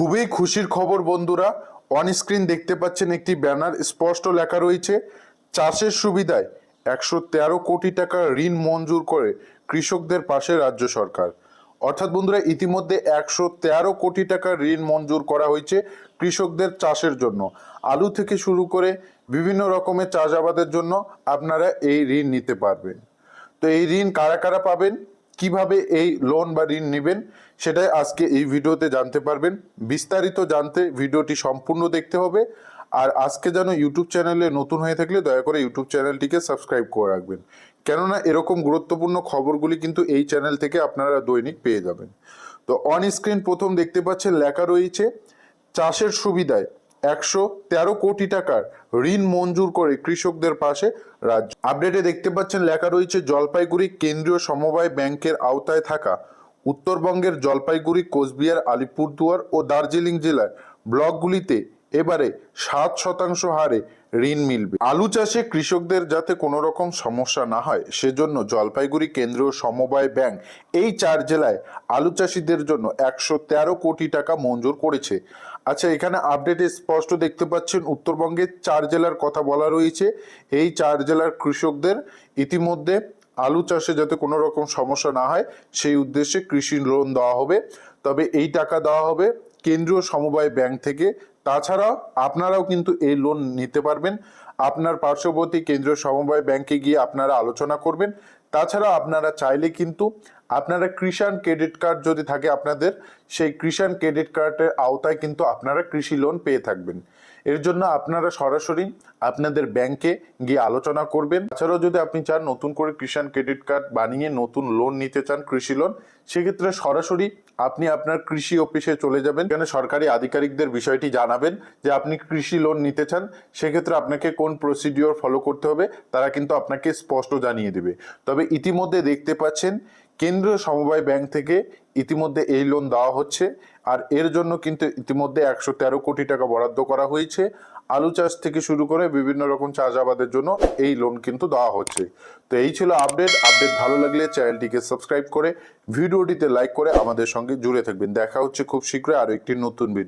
খুবই খুশির খবর, বন্ধুরা। অন স্ক্রিন দেখতে পাচ্ছেন একটি ব্যানার, স্পষ্ট লেখা রয়েছে, চাষের সুবিধায় একশো তেরো কোটি টাকা ঋণ মঞ্জুর করে কৃষকদের পাশে রাজ্য সরকার। অর্থাৎ, বন্ধুরা, ইতিমধ্যে একশো তেরো কোটি টাকা ঋণ মঞ্জুর করা হয়েছে কৃষকদের চাষের জন্য। আলু থেকে শুরু করে বিভিন্ন রকমের চাষাবাদের জন্য আপনারা এই ঋণ নিতে পারবেন। তো এই ঋণ কারা কারা পাবেন? কীভাবে এই লোন বা ঋণ নেবেন, সেটাই আজকে এই ভিডিওতে জানতে পারবেন। বিস্তারিত জানতে ভিডিওটি সম্পূর্ণ দেখতে হবে। আর আজকে যেন ইউটিউব চ্যানেলে নতুন হয়ে থাকলে দয়া করে ইউটিউব চ্যানেলটিকে সাবস্ক্রাইব করে রাখবেন। কেননা এরকম গুরুত্বপূর্ণ খবরগুলি কিন্তু এই চ্যানেল থেকে আপনারা দৈনিক পেয়ে যাবেন। তো অন স্ক্রিন প্রথম দেখতে পাচ্ছেন লেখা রয়েছে, চাষের সুবিধায় একশো তেরো কোটি টাকার ঋণ মঞ্জুর করে কৃষকদের পাশে রাজ্য। আপডেটে দেখতে পাচ্ছেন, লেখা রয়েছে, জলপাইগুড়ি কেন্দ্রীয় সমবায় ব্যাংকের আওতায় থাকা উত্তরবঙ্গের জলপাইগুড়ি, কোচবিহার, আলিপুরদুয়ার ও দার্জিলিং জেলার ব্লকগুলিতে এবারে সাত শতাংশ হারে ঋণ মিলবে। আলু চাষে কৃষকদের যাতে কোনো রকম সমস্যা না হয়, সেজন্য জলপাইগুড়ি কেন্দ্রীয় সমবায় ব্যাংক এই চার জেলায় আলু চাষিদের জন্য একশো তেরো কোটি টাকা মঞ্জুর করেছে। আচ্ছা এখানে আপডেটে স্পষ্ট দেখতে পাচ্ছেন, উত্তরবঙ্গের চার জেলার কথা বলা রয়েছে। এই চার জেলার কৃষকদের ইতিমধ্যে আলু চাষে যাতে কোনো রকম সমস্যা না হয়, সেই উদ্দেশ্যে কৃষি লোন দেওয়া হবে। তবে এই টাকা দেওয়া হবে কেন্দ্রীয় সমবায় ব্যাংক থেকে তাছাড়াও আপনারাও কিন্তু এই লোন নিতে পারবেন। আপনার পার্শ্ববর্তী কেন্দ্রীয় সমবায় ব্যাংকে গিয়ে আপনারা আলোচনা করবেন। তাছাড়া আপনারা চাইলে কিন্তু আপনারা কৃষাণ ক্রেডিট কার্ড যদি থাকে আপনাদের, সেই কৃষাণ ক্রেডিট কার্ডের আওতায় কিন্তু আপনারা কৃষি লোন পেয়ে থাকবেন। এর জন্য আপনারা সরাসরি আপনাদের ব্যাংকে গিয়ে আলোচনা করবেন। তাছাড়াও যদি আপনি চান নতুন করে কৃষাণ ক্রেডিট কার্ড বানিয়ে নতুন লোন নিতে চান কৃষি লোন সেক্ষেত্রে সরাসরি আপনি আপনার কৃষি অফিসে চলে যাবেন, এখানে সরকারি আধিকারিকদের বিষয়টি জানাবেন যে আপনি কৃষি লোন নিতে চান, সেক্ষেত্রে আপনাকে কোন প্রসিডিওর ফলো করতে হবে, তারা কিন্তু আপনাকে স্পষ্ট জানিয়ে দেবে। তবে ইতিমধ্যে দেখতে পাচ্ছেন কেন্দ্রীয় সমবায় ব্যাংক থেকে ইতিমধ্যে এই লোন দেওয়া হচ্ছে। আর এর জন্য কিন্তু ইতিমধ্যে একশো তেরো কোটি টাকা বরাদ্দ করা হয়েছে। আলু চাষ থেকে শুরু করে বিভিন্ন রকম চাষ আবাদের জন্য এই লোন কিন্তু দেওয়া হচ্ছে। তো এই ছিল আপডেট আপডেট ভালো লাগলে চ্যানেলটিকে সাবস্ক্রাইব করে ভিডিওটিতে লাইক করে আমাদের সঙ্গে জুড়ে থাকবেন। দেখা হচ্ছে খুব শীঘ্রই আরও একটি নতুন ভিডিও